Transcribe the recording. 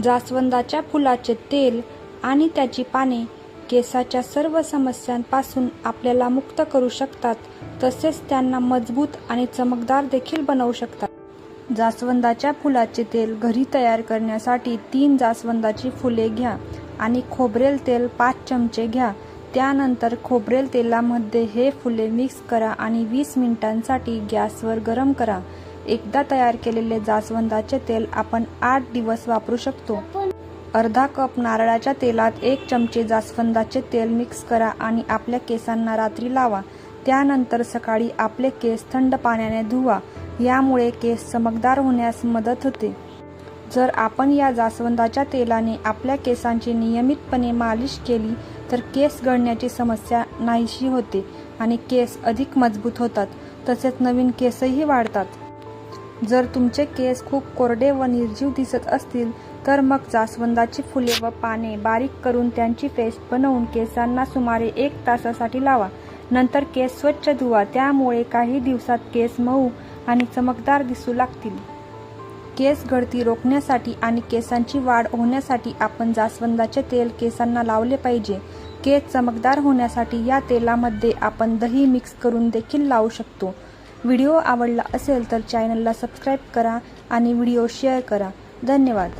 जास्वंदाच्या फुलाचे तेल आणि त्याची पाने केसाच्या सर्व समस्यांपासून आपल्याला मुक्त करू शकतात तसेच त्यांना मजबूत आणि चमकदार देखील बनवू शकतात. जास्वंदाच्या फुलाचे तेल घरी तयार करण्यासाठी तीन जास्वंदाची फुले घ्या आणि खोबरेल तेल पाच चमचे घ्या. त्यानंतर खोबरेल तेलामध्ये हे फुले मिक्स करा आणि वीस मिनिटांसाठी गॅसवर गरम करा. एकदा तयार केलेले जास्वंदाचे तेल आपण आठ दिवस वापरू शकतो. अर्धा कप नारळाच्या तेलात एक चमचे जास्वंदाचे तेल मिक्स करा आणि आपल्या केसांना रात्री लावा. त्यानंतर सकाळी आपले केस थंड पाण्याने धुवा. यामुळे केस चमकदार होण्यास मदत होते. जर आपण या जास्वंदाच्या तेलाने आपल्या केसांची नियमितपणे मालिश केली तर केस गळण्याची समस्या नाहीशी होते आणि केस अधिक मजबूत होतात. तसेच नवीन केसही वाढतात. जर तुमचे केस खूप कोरडे व निर्जीव दिसत असतील तर मग जास्वंदाची फुले व पाने बारीक करून त्यांची पेस्ट बनवून केसांना सुमारे एक तासासाठी लावा. नंतर केस स्वच्छ धुवा. त्यामुळे काही दिवसात केस मऊ आणि चमकदार दिसू लागतील. केस गळती रोखण्यासाठी आणि केसांची वाढ होण्यासाठी आपण जास्वंदाचे तेल केसांना लावले पाहिजे. केस चमकदार होण्यासाठी या तेलामध्ये आपण दही मिक्स करून देखील लावू शकतो. व्हिडिओ आवडला असेल तर चॅनलला सबस्क्राईब करा आणि व्हिडिओ शेअर करा. धन्यवाद.